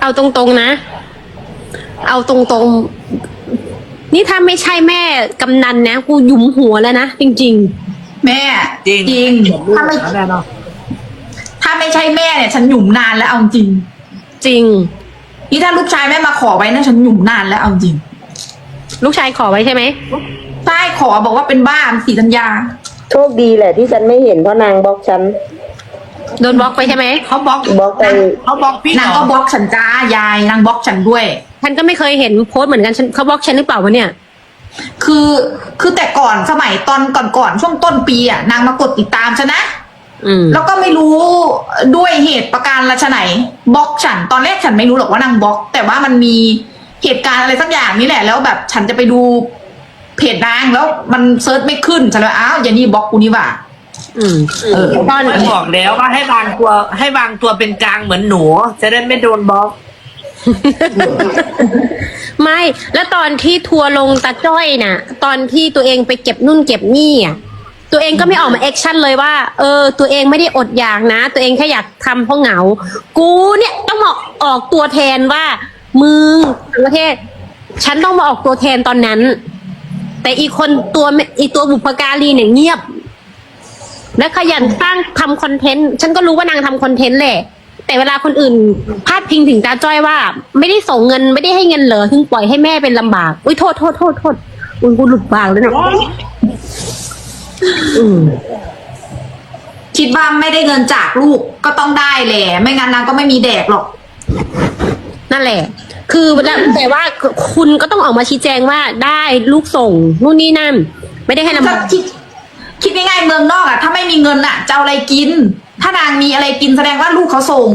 เอาตรงๆนะ เอาตรงๆ นี่ถ้าไม่ใช่แม่กำนันนะกูหยุมหัวแล้วนะจริง แม่ จริงจริง ถ้าไม่แน่นอนถ้าไม่ใช่แม่เนี่ย ฉันหยุ่มนานแล้วเอาจริง ๆ จริง นี่ถ้าลูกชายแม่มาขอไว้นะฉันหยุ่มนานแล้วเอาจริงลูกชายขอไว้ใช่ไหมใช่ขอบอกว่าเป็นบ้าสีธัญญา โชคดีแหละที่ฉันไม่เห็นเพราะนางบล็อกฉัน โดนบล็อกไปใช่ไหมเขาบล็อกบล็อกไป เขาบล็อกพี่นางเหรก็อบล็อกฉันจ้ายายนางบล็อกฉันด้วย ฉันก็ไม่เคยเห็นโพสต์เหมือนกันฉันเขาบล็อกฉันหรือเปล่าวะเนี่ย คือคือแต่ก่อนสมัยตอนก่อนๆช่วงต้นปีอะนางมากดติดตามฉันนะ อืมแล้วก็ไม่รู้ด้วยเหตุประการละชไหนบล็อกฉันตอนแรกฉันไม่รู้หรอกว่านางบล็อก แต่ว่ามันมีเหตุการณ์อะไรสักอย่างนี่แหละ แล้วแบบฉันจะไปดูเพจนางแล้วมันเซิร์ชไม่ขึ้นฉันเลยอ้าวอย่านี่บล็อกกูนี่หว่า อืมเออตอนไม่บอกแล้วว่าให้วางตัว ให้วางตัวเป็นกลางเหมือนหนู จะได้ไม่โดนบล็อก ไม่ แล้วตอนที่ทัวร์ลงตาจ้อยน่ะ ตอนที่ตัวเองไปเก็บนู่นเก็บนี่อะตัวเองก็ไม่ออกมาแอคชั่นเลยว่า เออ ตัวเองไม่ได้อดอยากนะ ตัวเองแค่อยากทำเพราะเหงา กูเนี่ยต้องมาออกตัวแทนว่า มึงต่างประเทศ ฉันต้องมาออกตัวแทนตอนนั้น แต่อีกคนตัวอีตัวบุพการีเนี่ยเงียบ และขยันสร้างทำคอนเทนต์ฉันก็รู้ว่านางทำคอนเทนต์แหละแต่เวลาคนอื่นพาดพิงถึงตาจ้อยว่า ไม่ได้ส่งเงินไม่ได้ให้เงินเหรอถึงปล่อยให้แม่เป็นลำบาก อุ้ยโทษโทษโทษโทษอุ้ยกูหลุดปากเลยนะอืมคิดว่าไม่ได้เงินจากลูกก็ต้องได้แหละไม่งั้นนางก็ไม่มีแดกหรอก นั่นแหละ คือแล้วแต่ว่าคุณก็ต้องออกมาชี้แจงว่าได้ลูกส่งนู่นนี่นั่น ไม่ได้ให้ลำถ้าบาก คิด คิดง่ายๆเมืองนอกอะถ้าไม่มีเงินอะจะเอาอะไรกิน ถ้านางมีอะไรกินแสดงว่าลูกเขาส่ง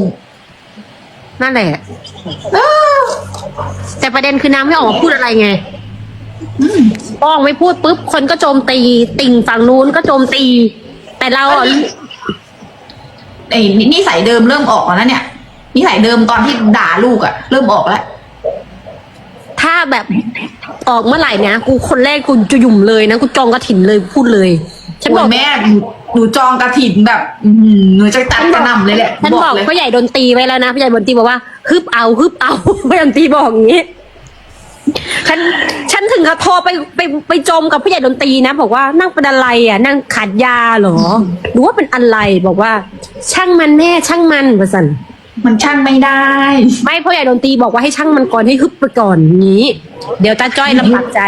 นั่นแหละ เออแต่ประเด็นคือนางไม่ออกมาพูดอะไรไงพอออกไม่พูดปุ๊บ คนก็โจมตี ติ่งฝั่งนู้นก็โจมตี แต่เราอะไอ้นิสัยเดิมเริ่มออกแล้วเนี่ยนิสัยเดิมตอนที่ด่าลูกอะเริ่มออกแล้วถ้าแบบออกเมื่อไหร่นะกูคนแรกกูจะหยุ่มเลยนะ กูจองกระถินเลยพูดเลย ฉันบโอ้อกยแม่หนูหนูจองกระถิ่นแบบอื้อหือหนูจะตัดกระหน่ำเลยแหละฉันบอกเลยพ่อใหญ่ดนตรีไว้แล้วนะพ่อใหญ่ดนตรีบอกว่าฮึบเอาฮึบเอาพ่อใหญ่ดนตรีบอกอย่างนี้ฉันฉันถึงกับโทรไปไปไปจมกับพ่อใหญ่ดนตรีนะ บอกว่านั่งเป็นอะไรอะ นั่งขาดยาเหรอหรือว่าเป็นอะไรบอกว่า ช่างมันแม่ช่างมันประสันมันช่างไม่ได้ ไม่พ่อใหญ่ดนตรีบอกว่าให้ช่างมันก่อนให้ฮึบไปก่อนอย่างนี้ เดี๋ยวตาจ้อยลำบากใจ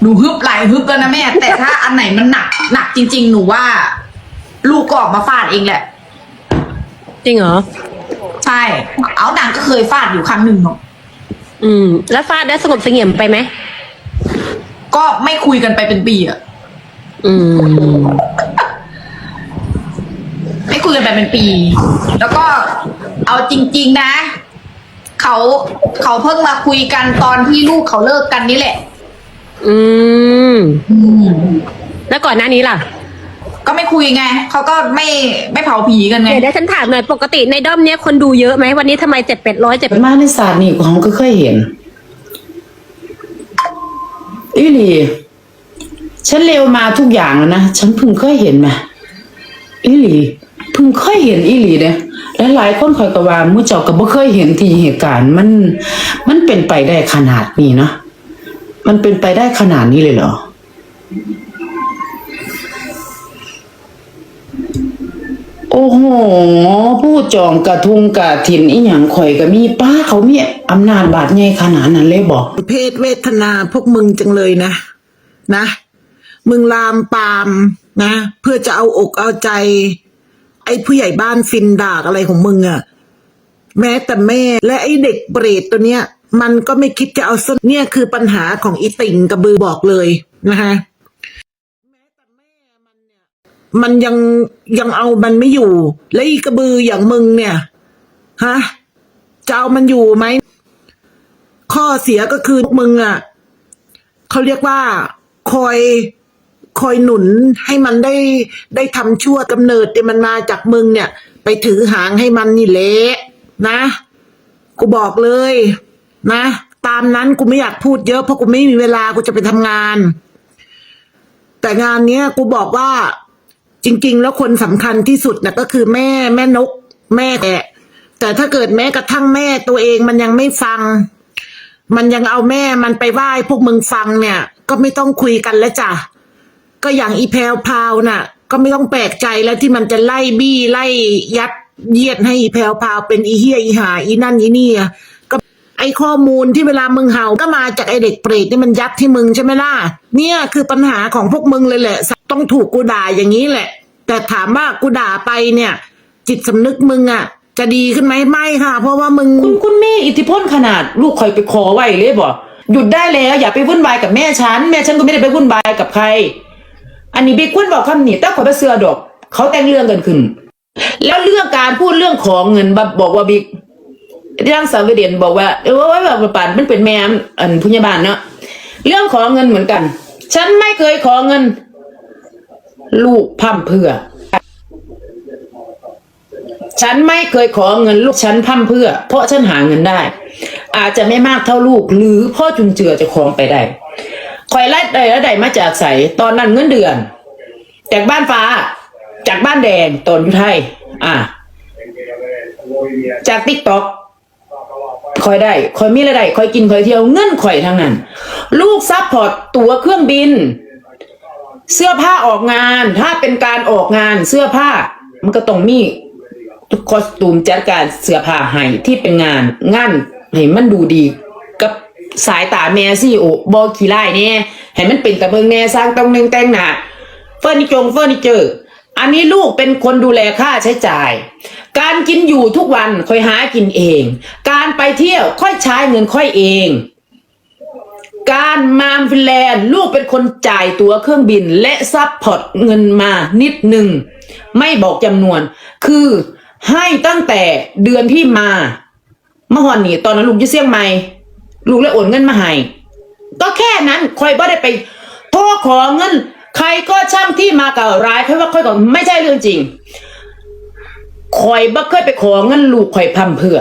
หนูฮึบหลายฮึบแล้วนะแม่ แต่ถ้าอั นไหนมันหนัก หนักจริง ๆ หนูว่า ลูกก็ออกมาฟาดเองแหละ จริงเหรอ ใช่ เอานางก็เคยฟาดอยู่ครั้งหนึ่งเนาะอืม แล้วฟาดได้สงบเสงี่ยมไปไหม ก็ไม่คุยกันไปเป็นปีอะอืม ไม่คุยกันไปเป็นปี แล้วก็เอาจริง ๆ นะ เขาเขาเพิ่งมาคุยกันตอนที่ลูกเขาเลิกกันนี่แหละ อืม อืม แล้วก่อนหน้านี้ล่ะก็ไม่คุยไง เขาก็ไม่ไม่เผาผีกันไง เดี๋ยวเดี๋ยวฉันถามหน่อยปกติในด้อมเนี้ยคนดูเยอะไหมวันนี้ทำไมเจ็ดเป็ดร้อยเจ็ดมาในศาสตร์นี่ของก็เคยเห็นอีหลีฉันเร็วมาทุกอย่างแล้วนะฉันเพิ่งเคยเห็นมาอีหลีเพิ่งเคยเห็นอีหลีเด้และหลายคนคอยกว่ามู่เจ้าก็บ่เคยเห็นที่เหตุการณ์ มัน มันเป็นไปได้ขนาดนี้เนาะมันเป็นไปได้ขนาดนี้เลยเหรอ โอ้โห ผู้จองกระทุงกระถินอีหยังข่อยก็มีป้าเขามีอำนาจบาดใหญ่ขนาดนั้นเลยบอกเพศเวทนาพวกมึงจังเลยนะ นะ มึงลามปามนะ เพื่อจะเอาอกเอาใจ ไอ้ผู้ใหญ่บ้านฟินดากอะไรของมึงอะแม้แต่แม่และไอ้เด็กเบรดตัวเนี้ย มันก็ไม่คิดจะเอาส้นเนี่ยคือปัญหาของอีติ่งกระบือบอกเลยนะคะ มันยังยังเอามันไม่อยู่ และอีกระบืออย่างมึงเนี่ยฮะจะเอามันอยู่ไหมข้อเสียก็คือมึงอะเขาเรียกว่าคอยคอยหนุนให้มันได้ได้ทำชั่วกำเนิดที่มันมาจากมึงเนี่ย ไปถือหางให้มันนี่เละนะ กูบอกเลย นะ ตามนั้นกูไม่อยากพูดเยอะเพราะกูไม่มีเวลากูจะไปทำงาน แต่งานเนี้ยกูบอกว่า จริง ๆ แล้วคนสำคัญที่สุดนะก็คือแม่แม่นก แม่แกะแต่ถ้าเกิดแม้กระทั่งแม่ตัวเองมันยังไม่ฟัง มันยังเอาแม่มันไปไหว้พวกมึงฟังเนี่ย ก็ไม่ต้องคุยกันแล้วจ้ะก็อย่างอีแพลวพราวน่ะ ก็ไม่ต้องแปลกใจแล้วที่มันจะไล่บี้ไล่ยัดเยียดให้อีแพลวพราวเป็นอีเฮียอีหาอีนั่นอีนี่อะก็ไอข้อมูลที่เวลามึงเห่าก็มาจากไอเด็กเปรตนี่มันยัดที่มึงใช่ไหมล่ะเนี่ยคือปัญหาของพวกมึงเลยแหละ ต้องถูกกูด่าอย่างนี้แหละ แต่ถามว่ากูด่าไปเนี่ย จิตสำนึกมึงอะจะดีขึ้นไหมไม่ค่ะ เพราะว่ามึง คุณคุณแม่อิทธิพลขนาดลูกคอยไปขอไว้เลยบ่หยุดได้แล้ว อย่าไปวุ่นวายกับแม่ฉัน แม่ฉันก็ไม่ได้ไปวุ่นวายกับใคร อันนี้บิ๊กคุณบอกคำนี้แต่ขอยไปเสือดอก เขาแต่งเรื่องกันขึ้น แล้วเรื่องการพูดเรื่องของเงินบบอกว่าบิ๊กร่างสาวเดียนบอกว่าเออว่าแบบป่านมันเป็นแม่อันพยาบาลเนาะเรื่องขอเงินเหมือนกัน ฉันไม่เคยขอเงิน ลูกพั่มเพื่อ ฉันไม่เคยขอเงินลูกฉันพั่มเพื่อ เพราะฉันหาเงินได้ อาจจะไม่มากเท่าลูก หรือพ่อจุนเจือจะครองไปได้คอยไล่ได้แล้วได้มาจากใสตอนนั้นเงินเดือนจากบ้านฟ้า จากบ้านแดงตอนอยู่ไทย อ่า จากติ๊กต็อกคอยได้คอยมีรายได้คอยกินคอยเที่ยวเงินคอยทั้งนั้น ลูกซัพพอร์ตตั๋วเครื่องบิน เสื้อผ้าออกงาน ถ้าเป็นการออกงานเสื้อผ้า มันก็ต้องมีคอสตูมจัดการเสื้อผ้าให้ที่เป็นงานงานให้มันดูดีกับสายตาแม่ซี่โอบอขี้ไล่เนี่ยให้มันเป็นตะเบิงแน่สร้างตรงนึงแต่งหนาเฟอร์นิจงเฟอร์นิเจอร์อันนี้ลูกเป็นคนดูแลค่าใช้จ่าย การกินอยู่ทุกวันค่อยหากินเอง การไปเที่ยวค่อยใช้เงินค่อยเอง การมาฟินแลนด์ลูกเป็นคนจ่ายตั๋วเครื่องบิน และซับพอร์ตเงินมานิดหนึ่ง ไม่บอกจำนวน คือให้ตั้งแต่เดือนที่มา เมื่อวานนี้ตอนนั้นลูกอยู่เสี่ยงใหมลูกเลยโอนเงินมาให้ก็แค่นั้นคอยบ่ได้ไปโทรขอเงิน ใครก็ช่างที่มากับร้ายค่อยว่าค่อยก็ไม่ใช่เรื่องจริงคอยบ่เคยไปขอเงินลูกคอยพำเพื่อ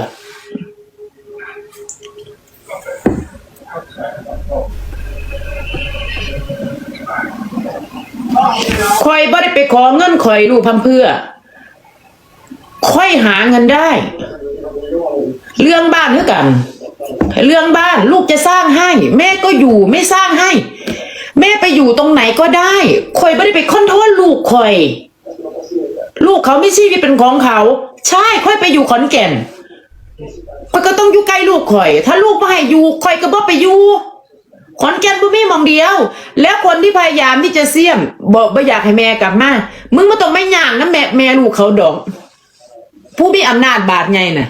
คอยบ่ได้ไปขอเงินคอยลูกพำเพื่อ ค่อยหาเงินได้ เรื่องบ้านเท่ากัน เรื่องบ้านลูกจะสร้างให้ แม่ก็อยู่ไม่สร้างให้ แม่ไปอยู่ตรงไหนก็ได้คอยไม่ได้ไปค้นโทษลูกคอย ลูกเขาไม่ใช่เป็นของเขา ใช่ค่อยไปอยู่ขอนแก่นคอยก็ต้องอยู่ใกล้ลูกคอย ถ้าลูกไม่ให้อยู่คอยก็บ่ไปอยู่ ขอนแก่นบ่มีมองเดียว แล้วคนที่พยายามที่จะเสี่ยมบอกบ่อยากให้แม่กลับมามึงมาต้องไม่ย่างนะแม่แม่ลูกเขาดอก ผู้มีอำนาจบาดไงน่ะ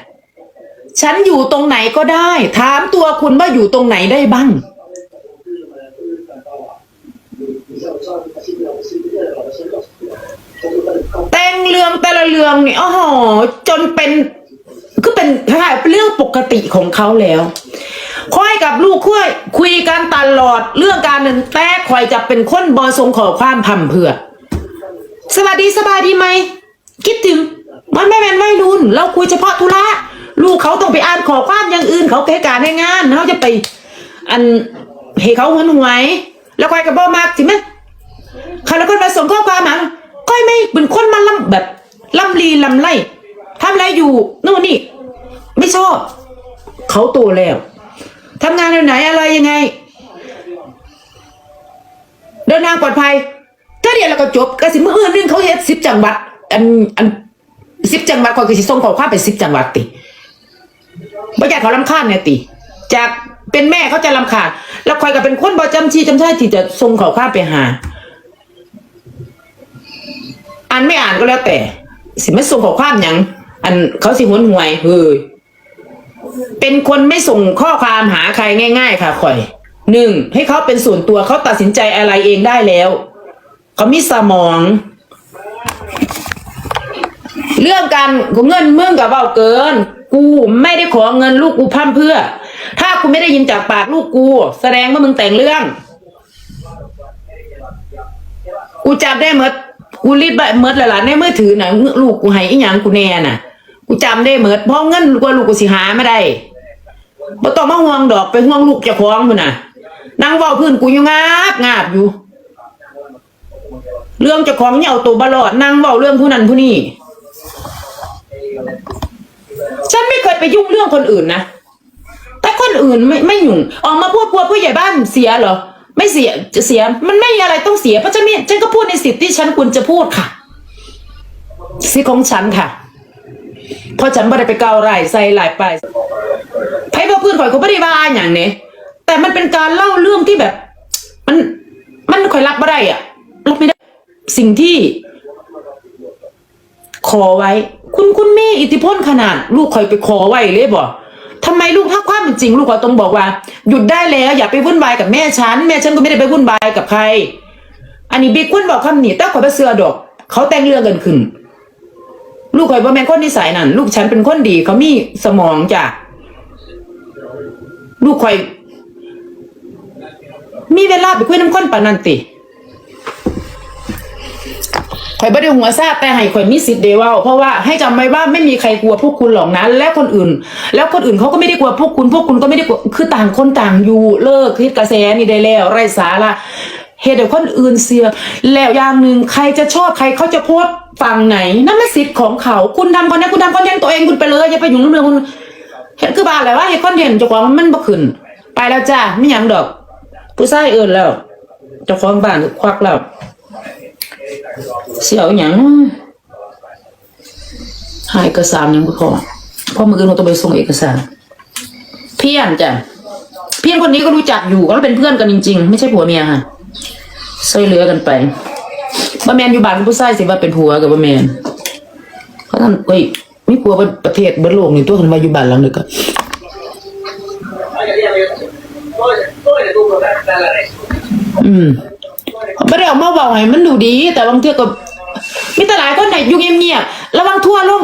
ฉันอยู่ตรงไหนก็ได้ ถามตัวคุณว่าอยู่ตรงไหนได้บ้างแต่งเรื่องแต่ละเรื่องนี่อ๋อจนเป็นก็เป็นคล้ายๆเป็นเรื่องปกติของเขาแล้ว ค่อยกับลูกคุยคุยกันตลอดเรื่องการหนึ่งแต่คอยจะเป็นคนบอทรงขอความพำเพื่อ สวัสดีสบายดีไหม คิดถึง มันไม่เป็นวัยรุ่นเราคุยเฉพาะธุระลูกเขาต้องไปอ่านขอความอย่างอื่น เขาเกการให้งานเขาจะไป อันให้เขาหวนหวยแล้วคอยกับบ่มากสิแม่ใครแล้วคนมาส่งข้อความมาก้อยไม่เป็นคนมาลำแบบลำลีลำไรทำอะไรอยู่นู่นนี่ ไม่ชอบ เขาโตแล้ว ทำงานในไหนอะไรยังไง เดินทางปลอดภัย ถ้าเดียวเราก็จบกสิมืออื่นนึงเขาเฮ็ดสิบจังหวัด อันอันสิบจังหวัดก่อนก็สิส่งขอความไปสิบจังหวัดติบ่อยากเขาลำคาญเนี่ยติ จากเป็นแม่เขาจะลำคาญแล้วคอยก็เป็นคนบ่จำชีจำใช่ที่จะส่งขอความไปหาอ่านไม่อ่านก็แล้วแต่ สิไม่ส่งขอความหยังอันเขาสิหวนหวยเฮ้ย เป็นคนไม่ส่งข้อความหาใครง่าย ๆ ค่ะคอยหนึ่งให้เขาเป็นส่วนตัวเขาตัดสินใจอะไรเองได้แล้ว เขามีสมอง เรื่องการเงินมึงกับเบาเกิน กูไม่ได้ขอเงินลูกกูพั่มเพื่อ ถ้ากูไม่ได้ยินจากปากลูกกู แสดงว่ามึงแต่งเรื่อง กูจับได้เมดกูรีบไปเมดหลานในมือถือน่ะลูกกูให้อีหยังกูแน่น่ะ กูจำได้เมดเพราะเงินกว่าลูกกูสิหาไม่ได้ บ่ต้องมาห่วงดอกไปห่วงลูกเจ้าของพุ่นน่ะนั่งเว้าพื้นกูอยู่งาบงาบอยู่ เรื่องเจ้าของเนี่ยเอาตัวบลอดนั่งเว้าเรื่องผู้นั้นผู้นี้ฉันไม่เคยไปยุ่งเรื่องคนอื่นนะแต่คนอื่นไม่ไม่ยุ่งออกมาพูดกลัวผู้ใหญ่บ้านเสียเหรอไม่เสียจะเสีย มันไม่มีอะไรต้องเสียเพราะฉันนี่ฉันก็พูดในสิทธิ์ที่ฉันควรจะพูดค่ะสิทธิ์ของฉันค่ะเพราะฉันไม่ได้ไปเกาไรใส่หลายไป ไพ่บ่พื้นข่อยเขาไม่ได้ว่าอย่างเนี้ยแต่มันเป็นการเล่าเรื่องที่แบบ มัน มันข่อยรับไม่ได้อะรับไม่ได้ สิ่งที่ ขอไว้ คุณคุณแม่อิทธิพลขนาด ลูกคอยไปขอไว้เลยบอกทำไมลูกถ้าความเป็นจริง ลูกก็ต้องบอกว่า หยุดได้แล้ว อย่าไปวุ่นวายกับแม่ฉันแม่ฉันก็ไม่ได้ไปวุ่นวายกับใคร อันนี้บิ๊กคุณบอกคำนี้แต่ขอยไปเสือดอก เขาแต่งเรื่องกันขึ้นลูกคอยบ่แม่นคนนิสัยนั่นลูกฉันเป็นคนดีเขามีสมองจ้ะ ลูกคอย มีเวลาไปคุยน้ำข้นปานนันติข่อยไม่ได้หัวซาแต่ให้ข่อยมีสิทธิ์เดเว่าเพราะว่าให้จำไว้ว่าไม่มีใครกลัวพวกคุณหรอกนะและคนอื่น แล้วคนอื่นเขาก็ไม่ได้กลัวพวกคุณ พวกคุณก็ไม่ได้กลัวคือต่างคนต่างอยู่เลิกคิดกระแสนี่ได้แล้วไร้สาระเหตุเดี๋ยวคนอื่นเสีย แล้วอย่างหนึ่งใครจะชอบใครเขาจะโพสต์ฝั่งไหนนั่นเป็นสิทธิ์ของเขา คุณทำคอนเทนต์คุณทำคอนเทนต์ตัวเองคุณไปเลยอย่าไปยุ่งเรื่องคน เห็นคือบ้าอะไรวะเห็นคอนเทนต์เจ้าของมันบ่ขึ้น ไปแล้วจ้าไม่หยังดอก ผู้ชายเอินแล้วเจ้าของบ้านควักแล้วเสียวอหย่างหาเอกสารยังไม่พอเพราะมืออื่นเราต้องไปส่งเอกสาร เพี้ยนจ้ะเพี้ยนคนนี้ก็รู้จักอยู่ก็เป็นเพื่อนกันจริง ๆ ไม่ใช่ผัวเมียค่ะช่วยเหลือกันไปบ่แมนอยู่บ้านกับผู้ชายสิว่าเป็นผัวกับบ่แมนเพราะท่านเฮ้ย มีผัวปประเทศบิดโลกนี่ตัวคนมาอยู่บ้านหลังเดียวกันอืมไม่ได้ออกมาบอกให้มันดูดี แต่บางทีก็มีแต่หลายคนไหนอยู่เงียบๆระวังทั่วลม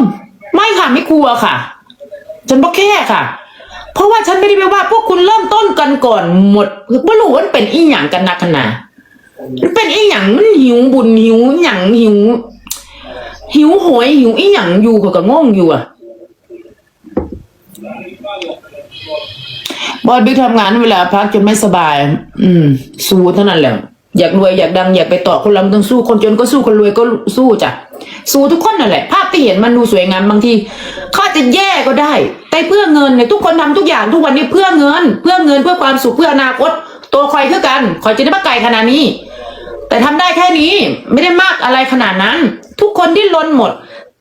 ไม่ค่ะไม่กลัวค่ะ ฉันบอกแค่ค่ะ เพราะว่าฉันไม่ได้ไปว่า พวกคุณเริ่มต้นกันก่อนหมดไม่รู้ว่ามันเป็นอีหยังกันนักกันนามันเป็นอีหยังมันหิวบุญหิวหยังหิว หิวโหยหิวอีหยังอยู่ก็ก็งงอยู่อะบอสบิ๊กทำงานเวลาพักจนไม่สบาย อืม สู้เท่านั้นแหละ อยากรวยอยากดังอยากไปต่อคนเราต้องสู้คนจนก็สู้คนรวยก็สู้จ้ะ สู้ทุกคนนั่นแหละ ภาพที่เห็นมันดูสวยงามบางทีขาอาจะแย่ก็ได้ แต่เพื่อเงินเนี่ยทุกคนทำทุกอย่างทุกวันนี้เพื่อเงิน เพื่อเงินเพื่อความสุขเพื่ออนาคตตัวคอยคือกันคอยจะได้มาไกลขนาดนี้ แต่ทำได้แค่นี้ไม่ได้มากอะไรขนาดนั้น ทุกคนที่ล้นหมด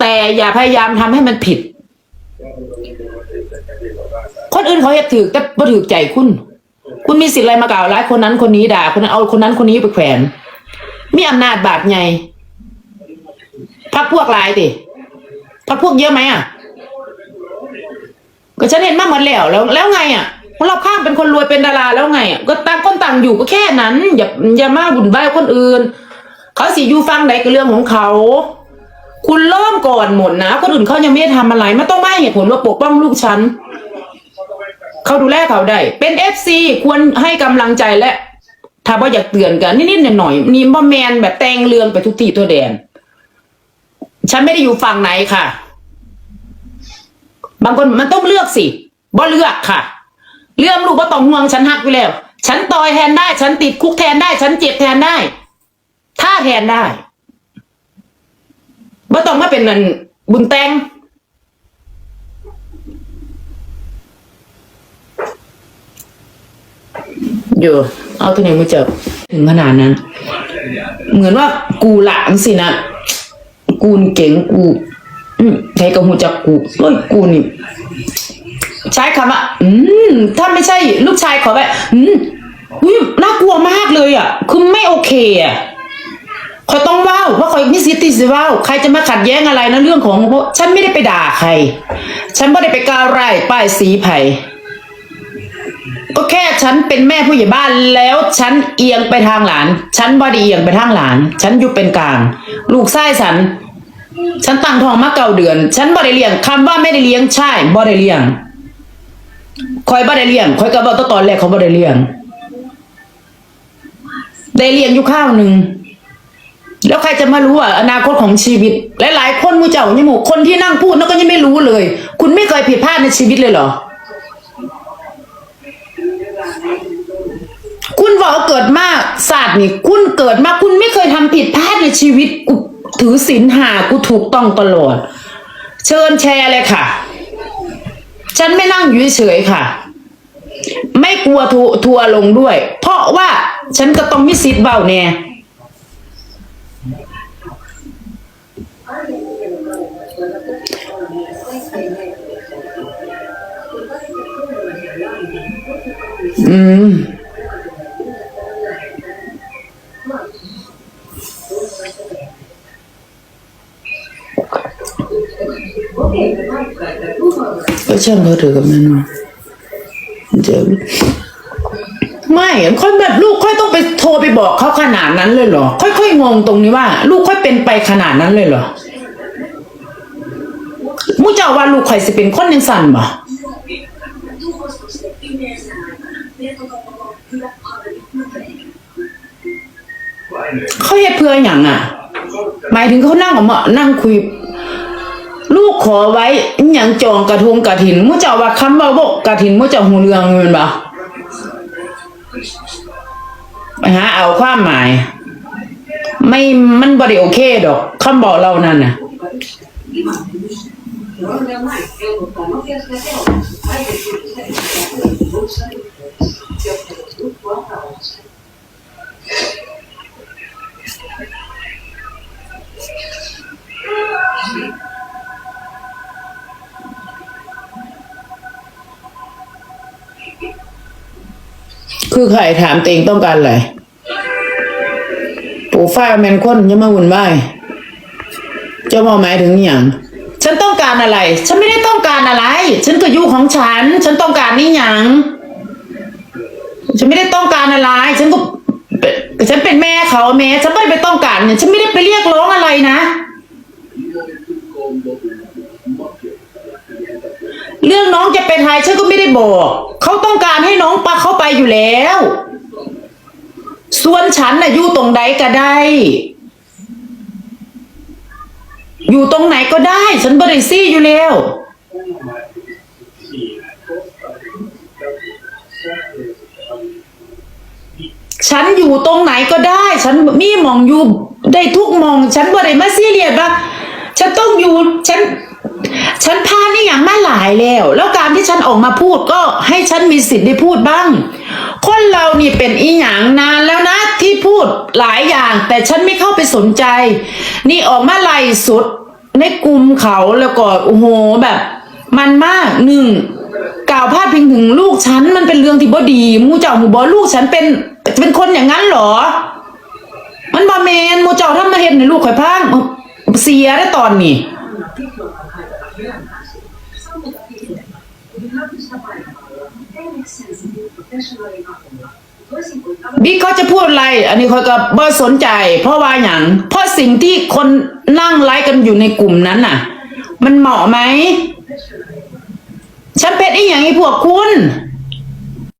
แต่อย่าพยายามทำให้มันผิด คนอื่นเขาเห็ดถือแต่บ่ถือใจคุณ คุณมีสิทธิ์อะไรมากล่าวร้ายคนนั้นคนนี้ด่า คนนั้นเอาคนนั้นคนนี้ไปแขวน มีอำนาจบาดไงพักพวกลายติพักพวกเยอะไหมอะ ก็ฉันเห็นมาหมดแล้วแล้ว แล้วไงอะคนเราข้างเป็นคนรวยเป็นดาราแล้วไงอะก็ต่างคนต่างอยู่ก็แค่นั้น อย่าอย่ามาบุ่นวายคนอื่น เขาสิอยู่ฟังใดก็เรื่องของเขา คุณเริ่มก่อนหมดนะคนอื่นเขายังไม่ได้ทำอะไรไม่ต้องมาเหตุผลว่าปกป้องลูกฉันเขาดูแลเขาได้ เป็นเอฟซีควรให้กำลังใจและถ้าว่าอยากเตือนกันนิดๆหน่อยๆนี่บ่แมนแบบแตงเรืองไปทุกที่ตัวแดน ฉันไม่ได้อยู่ฝั่งไหนค่ะ บางคนมันต้องเลือกสิบ่เลือกค่ะ เรื่องลูกว่าต้องห่วงฉันหักไปแล้ว ฉันต่อยแทนได้ ฉันติดคุกแทนได้ ฉันเจ็บแทนได้ ถ้าแทนได้บ่ต้องมาเป็นนันบุญแตงอยู่เอาตัวไหนมาเจับถึงขนาดนั้น เหมือนว่ากูหลังสินะกูเก่งกูใครก็หูจักกูเฮ้ยกูนี่ใช้คำว่าอืมถ้าไม่ใช่ลูกชายขอแบบอืมอุ้ยน่ากลัวมากเลยอะ คือไม่โอเคอะ คอยต้องว้าวเพราะคอยมีสิทธิ์ที่จะว้าวใครจะมาขัดแย้งอะไรนะเรื่องของเพราะฉันไม่ได้ไปด่าใคร ฉันไม่ได้ไปก้าวไร่ป้ายสีไผ่ก็แค่ฉันเป็นแม่ผู้ใหญ่บ้านแล้วฉันเอียงไปทางหลาน ฉันบ่ได้เอียงไปทางหลาน ฉันอยู่เป็นกลาง ลูกไส้ฉัน ฉันตั้งท้องมาเก้าเดือน ฉันบ่ได้เลี้ยงคำว่าไม่ได้เลี้ยงใช่บ่ได้เลี้ยงคอยบ่ได้เลี้ยงคอยก็บอกตอนแรกเขาบ่ได้เลี้ยงได้เลี้ยงอยู่ข้าวหนึ่ง แล้วใครจะมารู้ว่าอนาคตของชีวิต หลาย ๆ คนมูเจ้านี่หมูคนที่นั่งพูดนั่นก็ยังไม่รู้เลย คุณไม่เคยผิดพลาดในชีวิตเลยเหรอ คุณบอกเกิดมาศาสตร์นี่ คุณเกิดมาคุณไม่เคยทำผิดพลาดในชีวิตกูถือศีลหากูถูกต้องตลอด เชิญแชร์เลยค่ะ ฉันไม่นั่งอยู่เฉยๆค่ะ ไม่กลัวทัวร์ลงด้วย เพราะว่าฉันก็ต้องมีสิทธิ์เบาแน่ อืมก็ช่างเขาเถอะกับมันเนาะเดี๋ยวไม่ค่อยแบบลูกค่อยต้องไปโทรไปบอกเขาขนาดนั้นเลยเหรอ ค่อยๆงงตรงนี้ว่า ลูกค่อยเป็นไปขนาดนั้นเลยเหรอมูเจ้าว่าลูกค่อยสิเป็นคนยังสั่นบ่ เขาเฮ็ดเพื่ออย่างอะ หมายถึงเขานั่งออกมานั่งคุย ลูกขอไว้อย่างจองกระทงกระถินมูเจ้าว่าคำว่าบกกระถินมูเจ้าหูเรืองแมันบ่ไปหาเอาความหมาย ไม่มันบ่ได้โอเคดอกคำบอกเรานั่นน่ะ คือใครถามตัวเองต้องการอะไรปู่ฝ้ายแมนคนยังมาวุ่นวายเจะมาหมายถึงอย่างฉันต้องการอะไร ฉันไม่ได้ต้องการอะไร ฉันก็อยู่ของฉัน ฉันต้องการนี่หยังฉันไม่ได้ต้องการอะไร ฉันก็ฉันเป็นแม่เขาแม่ฉันไม่ได้ไปต้องการเนี่ยฉันไม่ได้ไปเรียกร้องอะไรนะ เรื่องน้องจะเป็นไทยฉันก็ไม่ได้บอก เขาต้องการให้น้องปาเข้าไปอยู่แล้ว ส่วนฉันน่ะอยู่ตรงใดก็ได้ อยู่ตรงไหนก็ได้ ฉันบริซี่อยู่แล้ว ฉันอยู่ตรงไหนก็ได้ ฉันมีมองอยู่ได้ทุกมอง ฉันบ่ได้มาซีเรียสว่าฉันต้องอยู่ ฉัน ฉันพลาดนี่อย่างมาหลายแล้ว แล้วการที่ฉันออกมาพูดก็ให้ฉันมีสิทธิ์ได้พูดบ้าง คนเรานี่เป็นอีหยังนานแล้วนะที่พูดหลายอย่าง แต่ฉันไม่เข้าไปสนใจ นี่ออกมาไล่สุดในกลุ่มเขาแล้วก็โอ้โหแบบ มันมากหนึ่งกล่าวพาดพิงถึงลูกฉันมันเป็นเรื่องที่บ่ดีมูเจ้าหมูบอลูกฉันเป็นเป็นคนอย่างนั้นหรอ มันบอเมนมูเจ้าทำมาเห็นในลูกข่อยพังเสียได้ตอนนี้ บิ๊กเขาจะพูดอะไร อันนี้คอยก็บ่สนใจ เพราะว่าอย่าง เพราะสิ่งที่คนนั่งไลฟ์กันอยู่ในกลุ่มนั้นน่ะ มันเหมาะไหมฉันเป็นอีอย่างไอ้พวกคุณ